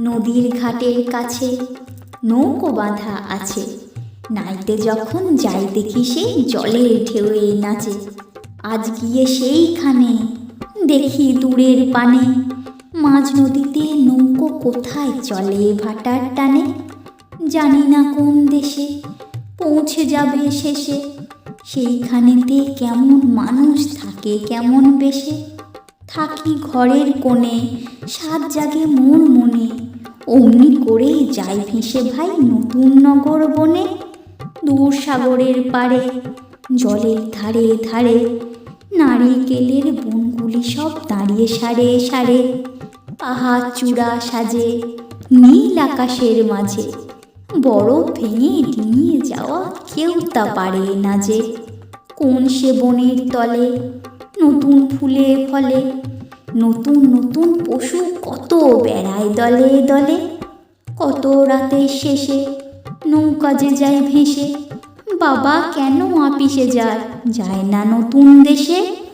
নদীর ঘাটের কাছে নৌকো বাঁধা আছে। নাইতে যখন যাই দেখি সে জলের ঢেউয়ে নাচে। আজ গিয়ে সেইখানে দেখি দূরের পানে। মাঝ নদীতে নৌকো কোথায় চলে ভাটার টানে? জানি না কোন দেশে পৌঁছে যাবে শেষে। সেইখানেতে কেমন মানুষ থাকে কেমন বেশে? থাকি ঘরের কোণে, সাত জাগে মোর মনে। অমনি করে যাই ভেসে ভাই নতুন নগর বনে। দূর সাগরের পাড়ে, জলের ধারে ধারে, নারিকেলের বনগুলি সব দাঁড়িয়ে সারে সারে। পাহাড় চূড়া সাজে নীল আকাশের মাঝে বরফ ভেঙে ডিঙিয়ে যাওয়া কেউ তা পারে না যে। কোন সে বনের তলে নতুন ফুলে ফলে, নতুন নতুন পশু কত বেড়ায় দলে দলে, কত রাতের শেষে নৌকা যে যায় ভেসে, বাবা কেন আপিসে যায় যায় না নতুন দেশে?